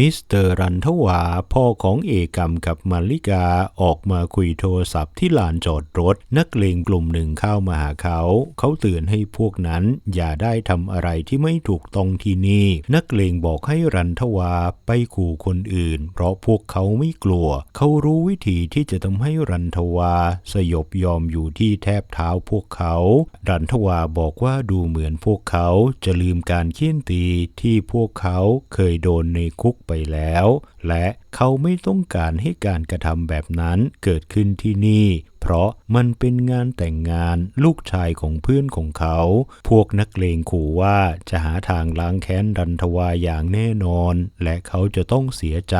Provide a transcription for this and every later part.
มิสเตอร์รันทวาพ่อของเอกรรมกับมาริกาออกมาคุยโทรศัพท์ที่ลานจอดรถ นักเลงกลุ่มหนึ่งเข้ามาหาเขา เขาเตือนให้พวกนั้นอย่าได้ทำอะไรที่ไม่ถูกต้องที่นี่ นักเลงบอกให้รันทวาไปขู่คนอื่น เพราะพวกเขาไม่กลัว เขารู้วิธีที่จะทำให้รันทวาสยบยอมอยู่ที่แทบเท้าพวกเขา รันทวาบอกว่าดูเหมือนพวกเขาจะลืมการเคี่ยนตีที่พวกเขาเคยโดนในคุกไปแล้ว และเขาไม่ต้องการให้การกระทำแบบนั้นเกิดขึ้นที่นี่ เพราะมันเป็นงานแต่งงานลูกชายของเพื่อนของเขา พวกนักเลงขู่ว่าจะหาทางล้างแค้นรันทวาอย่างแน่นอน และเขาจะต้องเสียใจ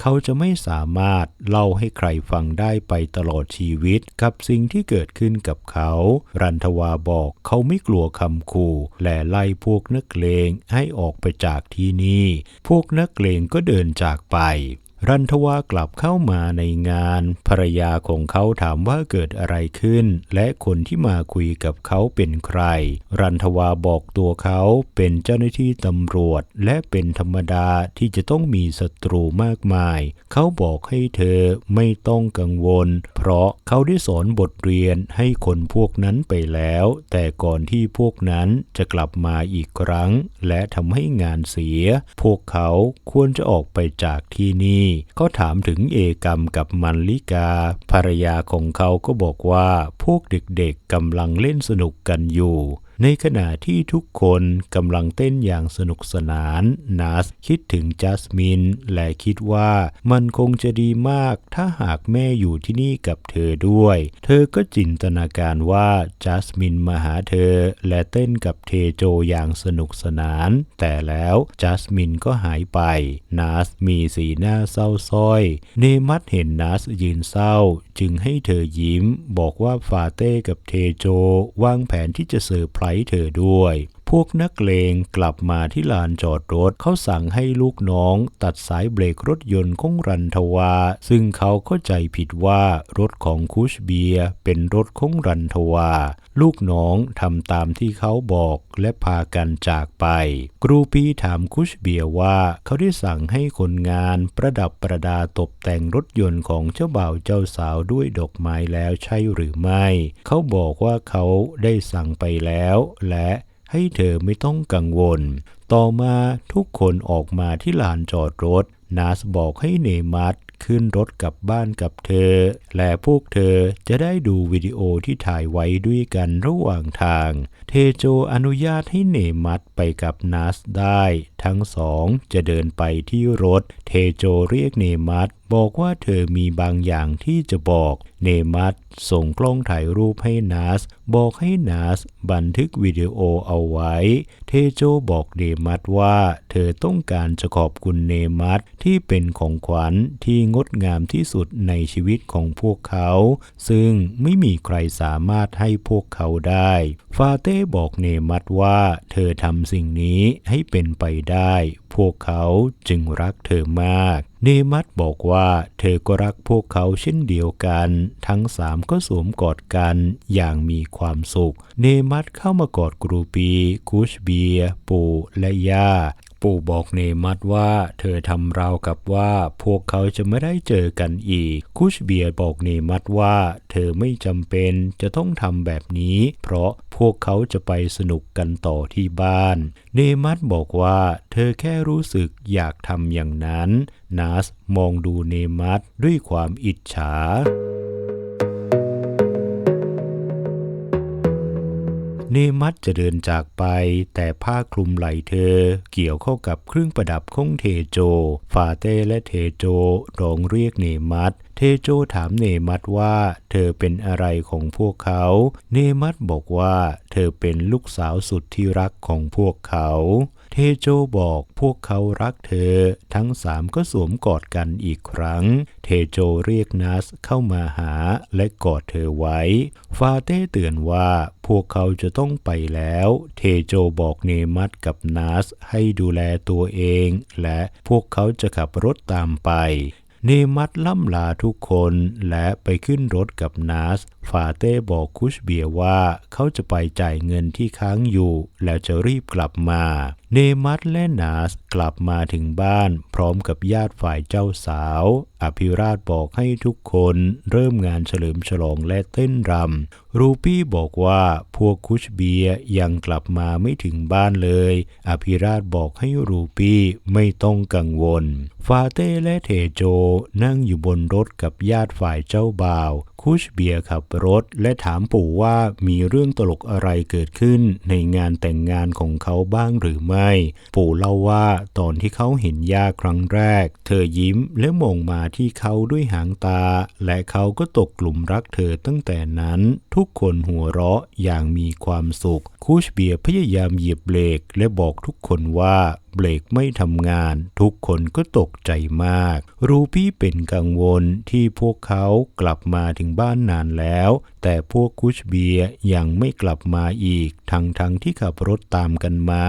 เขาจะไม่สามารถเล่าให้ใครฟังได้ไปตลอดชีวิต กับสิ่งที่เกิดขึ้นกับเขา รันทวาบอกเขาไม่กลัวคำขู่และไล่พวกนักเลงให้ออกไปจากที่นี่ พวกนักเลงก็เดินจากไป รันทวากลับเข้ามาในงาน ภรรยาของเขาถามว่าเกิดอะไรขึ้น และคนที่มาคุยกับเขาเป็นใคร รันทวาบอกตัวเขาเป็นเจ้าหน้าที่ตำรวจ และเป็นธรรมดาที่จะต้องมีศัตรูมากมาย เขาบอกให้เธอไม่ต้องกังวล เพราะเขาได้สอนบทเรียนให้คนพวกนั้นไปแล้ว แต่ก่อนที่พวกนั้นจะกลับมาอีกครั้ง และทำให้งานเสีย พวกเขาควรจะออกไปจากที่นี่เขาถามถึงเอกรรมกับมันลิกา ภรรยาของเขาก็บอกว่าพวกเด็กๆกำลังเล่นสนุกกันอยู่ ในขณะที่ทุกคนกำลังเต้นอย่างสนุกสนานนัสคิดถึงจัสมินและคิดว่ามันคงจะดีมากถ้าหากแม่อยู่ที่นี่กับเธอด้วย เธอก็จินตนาการว่าจัสมินมาหาเธอ และเต้นกับเทโจอย่างสนุกสนาน แต่แล้วจัสมินก็หายไปนัสมีสีหน้าเศร้าส้อย เนมัดเห็นนัสยืนเศร้า จึงให้เธอยิ้ม บอกว่าฟาเต้กับเทโจ วางแผนที่จะเซอร์ไพรส์เธอด้วย วกนักเลงกลับมาที่ลานจอดรถเขาสั่งให้ลูกน้อง ตัดสายเบรกรถยนต์ของรันทวา ซึ่งเขาเข้าใจผิดว่ารถของคุชเบียเป็นรถของรันทวา ลูกน้องทำตามที่เขาบอกและพากันจากไปกรูปีถามคุชเบียว่าเขาได้สั่งให้คนงานประดับประดาตกแต่งรถยนต์ของเจ้าบ่าวเจ้าสาวด้วยดอกไม้แล้วใช่หรือไม่ เขาบอกว่าเขาได้สั่งไปแล้วและ ให้เธอไม่ต้องกังวล ต่อมาทุกคนออกมาที่ลานจอดรถ นาสบอกให้เนมัสขึ้นรถกลับบ้านกับเธอ และพวกเธอจะได้ดูวิดีโอที่ถ่ายไว้ด้วยกันระหว่างทาง เทโจอนุญาตให้เนมัสไปกับนาสได้ ทั้งสองจะเดินไปที่รถ เทโจเรียกเนมัส บอกว่าเธอมีบางอย่างที่จะบอก เนมัสส่งกล้องถ่ายรูปให้นัส บอกให้นัสบันทึกวิดีโอเอาไว้ เทโจบอกเนมัสว่า เธอต้องการจะขอบคุณเนมัสที่เป็นของขวัญที่งดงามที่สุดในชีวิตของพวกเขา ซึ่งไม่มีใครสามารถให้พวกเขาได้ ฟาเต้บอกเนมัสว่า เธอทำสิ่งนี้ให้เป็นไปได้ พวกเขาจึงรักเธอมาก เนมัตบอกว่าเธอก็รักพวกเขาเช่นเดียวกัน ทั้งสามก็สวมกอดกันอย่างมีความสุข เนมัตเข้ามากอดกรูปีคูชเบีย ปูและย่า ปู่บอกเนมัสว่า เธอทำราวกับว่าพวกเขาจะไม่ได้เจอกันอีก คุชเบียบอกเนมัสว่า เธอไม่จำเป็นจะต้องทำแบบนี้ เพราะพวกเขาจะไปสนุกกันต่อที่บ้าน เนมัสบอกว่า เธอแค่รู้สึกอยากทำอย่างนั้น นัสมองดูเนมัสด้วยความอิจฉา เนมัตจะเดินจากไป แต่ผ้าคลุมไหล่เธอ เกี่ยวเข้ากับเครื่องประดับของเทโจ ฟาเต้และเทโจร้องเรียกเนมัตเทโจถามเนมัสว่าเธอเป็นอะไรของพวกเขา เนมัสบอกว่าเธอเป็นลูกสาวสุดที่รักของพวกเขา เทโจบอกพวกเขารักเธอ ทั้งสามก็สวมกอดกันอีกครั้ง เทโจเรียกนัสเข้ามาหาและกอดเธอไว้ ฟาเต้เตือนว่าพวกเขาจะต้องไปแล้ว เทโจบอกเนมัสกับนัสให้ดูแลตัวเอง และพวกเขาจะขับรถตามไป เนมัดล่ำลาทุกคนและไปขึ้นรถกับนาส ฟาเต้บอกคุชเบียว่าเขาจะไปจ่ายเงินที่ค้างอยู่ แล้วจะรีบกลับมา เนมัดและนาสกลับมาถึงบ้านพร้อมกับญาติฝ่ายเจ้าสาว อภิราชบอกให้ทุกคนเริ่มงานเฉลิมฉลองและเต้นรำ รูปี้บอกว่าพวกคุชเบียยังกลับมาไม่ถึงบ้านเลย อภิราชบอกให้รูปี้ไม่ต้องกังวล ฟาเต้และเทโจนั่งอยู่บนรถกับญาติฝ่ายเจ้าบ่าว คุชเบียขับรถและถามปู่ว่ามีเรื่องตลกอะไรเกิดขึ้นในงานแต่งงานของเขาบ้างหรือไม่ ปู่เล่าว่าตอนที่เขาเห็นย่าครั้งแรก เธอยิ้มและมองมาที่เขาด้วยหางตา และเขาก็ตกกลุ่มรักเธอตั้งแต่นั้นทุกคนหัวเราะอย่างมีความสุข คูชเบียพยายามเหยียบเบรกและบอกทุกคนว่าเบรกไม่ทำงาน ทุกคนก็ตกใจมาก รูปี้เป็นกังวลที่พวกเขากลับมาถึงบ้านนานแล้ว แต่พวกคุชเบียยังไม่กลับมาอีก ทั้งทั้งที่ขับรถตามกันมา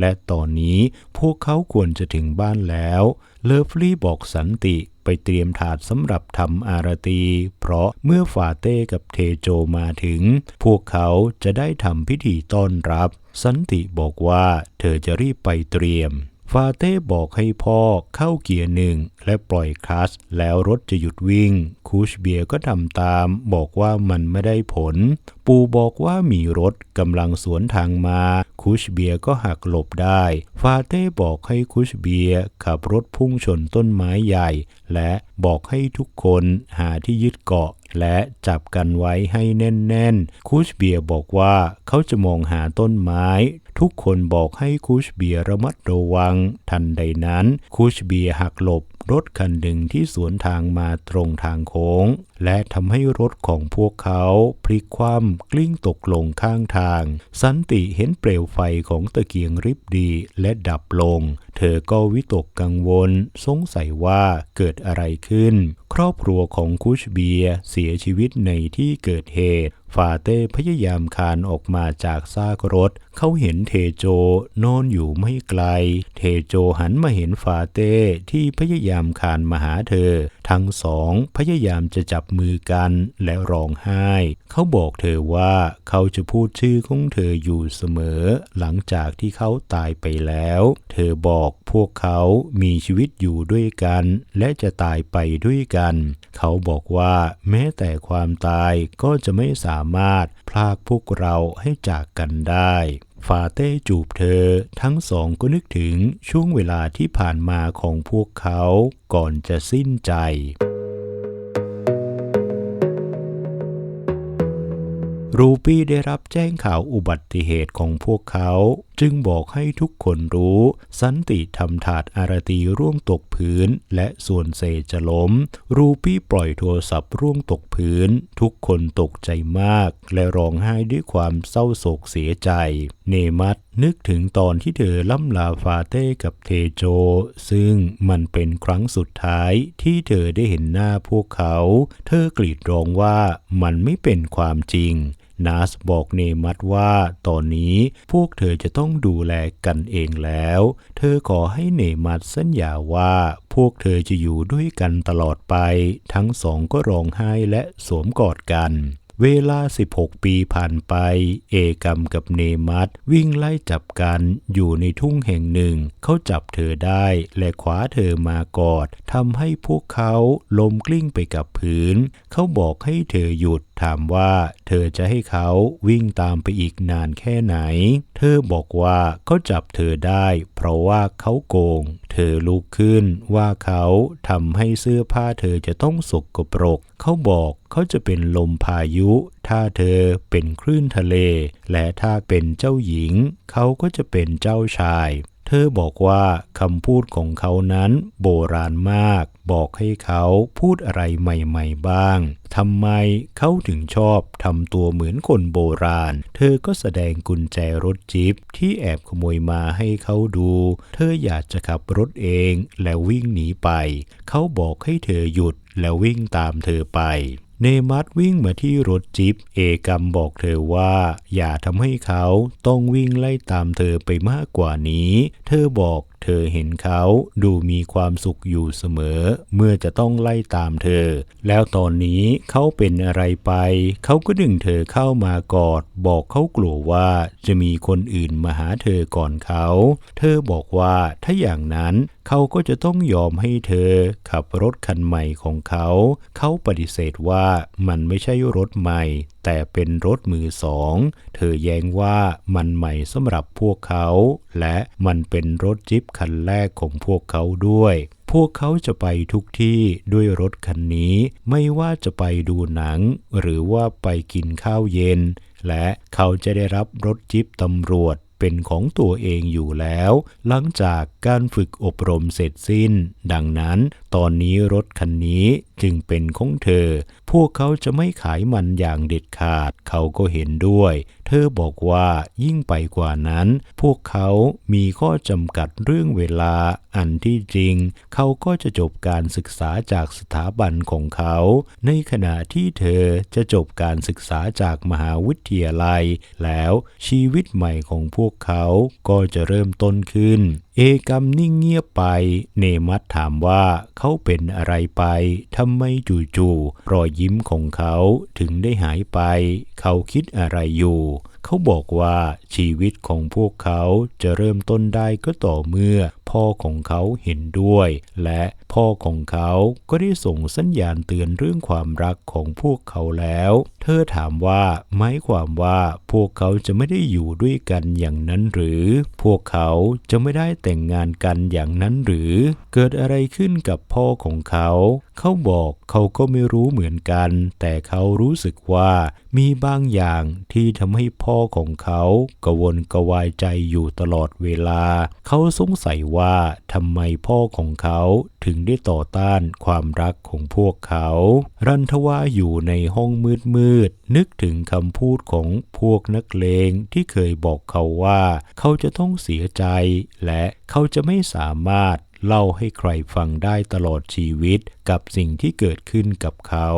และตอนนี้พวกเขาควรจะถึงบ้านแล้ว เลิฟลี่บอกสันติ ไปเตรียมถาดสำหรับทำอารตี เพราะเมื่อฟาเต้กับเทโจมาถึง พวกเขาจะได้ทำพิธีต้อนรับ สันติบอกว่าเธอจะรีบไปเตรียม ฟาเต้บอกให้พ่อเข้าเกียร์หนึ่งและปล่อยคลัสแล้วรถจะหยุดวิ่ง คูชเบียก็ทำตาม บอกว่ามันไม่ได้ผล ปูบอกว่ามีรถกำลังสวนทางมา คูชเบียก็หักหลบได้ ฟาเต้บอกให้คูชเบียขับรถพุ่งชนต้นไม้ใหญ่ และบอกให้ทุกคนหาที่ยึดเกาะและจับกันไว้ให้แน่นๆ คูชเบียบอกว่าเขาจะมองหาต้นไม้ ทุกคนบอกให้คูชเบียระมัดระวัง ทันใดนั้นคูชเบียหักหลบรถคันหนึ่งที่สวนทางมาตรงทางโค้ง และทำให้รถของพวกเขาพลิกคว่ำกลิ้งตกลงข้างทาง สันติเห็นเปลวไฟของตะเกียงริบดีและดับลง เธอก็วิตกกังวล สงสัยว่าเกิดอะไรขึ้น ครอบครัวของคุชเบียเสียชีวิตในที่เกิดเหตุฟาเต้พยายามคานออกมาจากซากรถ เขาเห็นเทโจนอนอยู่ไม่ไกล เทโจหันมาเห็นฟาเต้ที่พยายามคานมาหาเธอ ทั้งสองพยายามจะจับมือกันและร้องไห้ เขาบอกเธอว่าเขาจะพูดชื่อของเธออยู่เสมอ หลังจากที่เขาตายไปแล้ว เธอบอกพวกเขามีชีวิตอยู่ด้วยกัน และจะตายไปด้วยกัน เขาบอกว่าแม้แต่ความตายก็จะไม่สาามารถพลากพวกเราให้จากกันได้ฟาเต้จูบเธอ ทั้งสองก็นึกถึงช่วงเวลาที่ผ่านมาของพวกเขาก่อนจะสิ้นใจรูปี้ได้รับแจ้งข่าวอุบัติเหตุของพวกเขา จึงบอกให้ทุกคนรู้ สันติทำถาดอารตีร่วงตกพื้น และส่วนเศษจะล้ม รูปี้ปล่อยโทรศัพท์ร่วงตกพื้น ทุกคนตกใจมาก และร้องไห้ด้วยความเศร้าโศกเสียใจ เนมัตนึกถึงตอนที่เธอล่ำลาฟาเต้กับเทโจ ซึ่งมันเป็นครั้งสุดท้ายที่เธอได้เห็นหน้าพวกเขา เธอกรีดร้องว่ามันไม่เป็นความจริง นาสบอกเนมัตว่าตอนนี้พวกเธอจะต้องดูแลกันเองแล้ว เธอขอให้เนมัตสัญญาว่าพวกเธอจะอยู่ด้วยกันตลอดไป ทั้งสองก็ร้องไห้และสวมกอดกัน เวลา 16 ปีผ่านไป เอกรมกับเนมัตวิ่งไล่จับกันอยู่ในทุ่งแห่งหนึ่ง เขาจับเธอได้และคว้าเธอมากอดทำให้พวกเขาล้มกลิ้งไปกับพื้น เขาบอกให้เธอหยุดถามว่าเธอจะให้เขาวิ่งตามไปอีกนานแค่ไหน เธอบอกว่าเขาจับเธอได้ เพราะว่าเขาโกงเธอลุกขึ้นว่าเขาทำให้เสื้อผ้าเธอจะต้องสกปรก เขาบอกเขาจะเป็นลมพายุ ถ้าเธอเป็นคลื่นทะเล และถ้าเป็นเจ้าหญิง เขาก็จะเป็นเจ้าชาย เธอบอกว่าคำพูดของเขานั้นโบราณมาก บอกให้เขาพูดอะไรใหม่ๆบ้างทำไมเขาถึงชอบทำตัวเหมือนคนโบราณ เธอก็แสดงกุญแจรถจิบที่แอบขโมยมาให้เขาดู เธออยากจะขับรถเองแล้ววิ่งหนีไป เขาบอกให้เธอหยุดแล้ววิ่งตามเธอไป เนมัตวิ่งมาที่รถจิ๊บเอกัมบอกเธอว่า อย่าทำให้เขาต้องวิ่งไล่ตามเธอไปมากกว่านี้ เธอบอกเธอเห็นเขาดูมีความสุขอยู่เสมอ เมื่อจะต้องไล่ตามเธอ แล้วตอนนี้เขาเป็นอะไรไป เขาก็ดึงเธอเข้ามากอด บอกเขากลัวว่าจะมีคนอื่นมาหาเธอก่อนเขา เธอบอกว่าถ้าอย่างนั้นเขาก็จะต้องยอมให้เธอ ขับรถคันใหม่ของเขา เขาปฏิเสธว่ามันไม่ใช่รถใหม่ แต่เป็นรถมือสอง เธอแย้งว่ามันใหม่สำหรับพวกเขา และมันเป็นรถจิ๊บคันแรกของพวกเขาด้วยพวกเขาจะไปทุกที่ด้วยรถคันนี้ ไม่ว่าจะไปดูหนัง หรือว่าไปกินข้าวเย็น และเขาจะได้รับรถจิ๊บตำรวจเป็นของตัวเองอยู่แล้ว หลังจากการฝึกอบรมเสร็จสิ้น ดังนั้น ตอนนี้รถคันนี้ จึงเป็นของเธอ พวกเขาจะไม่ขายมันอย่างเด็ดขาด เขาก็เห็นด้วย เธอบอกว่ายิ่งไปกว่านั้น พวกเขามีข้อจำกัดเรื่องเวลา อันที่จริง เขาก็จะจบการศึกษาจากสถาบันของเขา ในขณะที่เธอจะจบการศึกษาจากมหาวิทยาลัย แล้วชีวิตใหม่ของพวกเขาก็จะเริ่มต้นขึ้น เอกำนิ่งเงียบไป เนมัตถามว่าเขาเป็นอะไรไปทำไมจู่ๆรอยยิ้มของเขาถึงได้หายไป เขาคิดอะไรอยู่เขาบอกว่าชีวิตของพวกเขาจะเริ่มต้นได้ก็ต่อเมื่อ พ่อของเขาเห็นด้วย และพ่อของเขาก็ได้ส่งสัญญาณเตือนเรื่องความรักของพวกเขาแล้ว เธอถามว่าหมายความว่าพวกเขาจะไม่ได้อยู่ด้วยกันอย่างนั้นหรือ พวกเขาจะไม่ได้แต่งงานกันอย่างนั้นหรือ เกิดอะไรขึ้นกับพ่อของเขา เขาบอกเขาก็ไม่รู้เหมือนกัน แต่เขารู้สึกว่ามีบางอย่างที่ทำให้พ่อของเขากวนกวายใจอยู่ตลอดเวลา เขาสงสัยว่าทำไมพ่อของเขาถึงได้ต่อต้านความรักของพวกเขา รันทว่าอยู่ในห้องมืดมืดนึกถึงคำพูดของพวกนักเลงที่เคยบอกเขาว่า เขาจะต้องเสียใจและเขาจะไม่สามารถเล่าให้ใครฟังได้ตลอดชีวิต กับสิ่งที่เกิดขึ้นกับเขา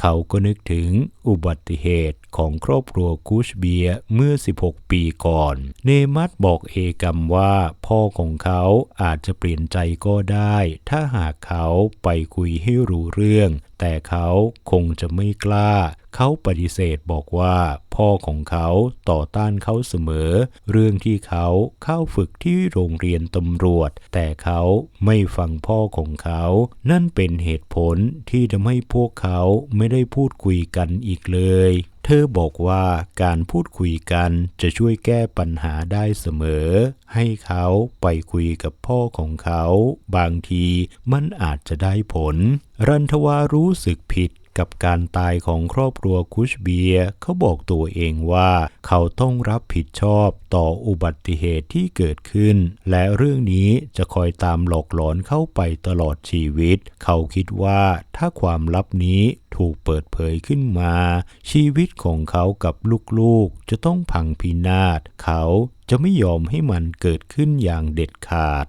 เขาก็นึกถึงอุบัติเหตุของครอบครัวกูชเบียเมื่อ 16 ปีก่อน เนมัตบอกเอกัมว่าพ่อของเขาอาจจะเปลี่ยนใจก็ได้ ถ้าหากเขาไปคุยให้รู้เรื่อง แต่เขาคงจะไม่กล้า เขาปฏิเสธบอกว่าพ่อของเขาต่อต้านเขาเสมอ เรื่องที่เขาเข้าฝึกที่โรงเรียนตำรวจ แต่เขาไม่ฟังพ่อของเขา นั่นเป็นเหตุผลที่ทำให้พวกเขาไม่ได้พูดคุยกันอีกเลย เธอบอกว่าการพูดคุยกันจะช่วยแก้ปัญหาได้เสมอ ให้เขาไปคุยกับพ่อของเขา บางทีมันอาจจะได้ผล รันทวารู้สึกผิด กับการตายของครอบครัวคุชเบียเขาบอกตัวเองว่า เขาต้องรับผิดชอบต่ออุบัติเหตุที่เกิดขึ้น และเรื่องนี้จะคอยตามหลอกหลอนเข้าไปตลอดชีวิต เขาคิดว่าถ้าความลับนี้ถูกเปิดเผยขึ้นมา ชีวิตของเขากับลูกๆ จะต้องพังพินาศ เขาจะไม่ยอมให้มันเกิดขึ้นอย่างเด็ดขาด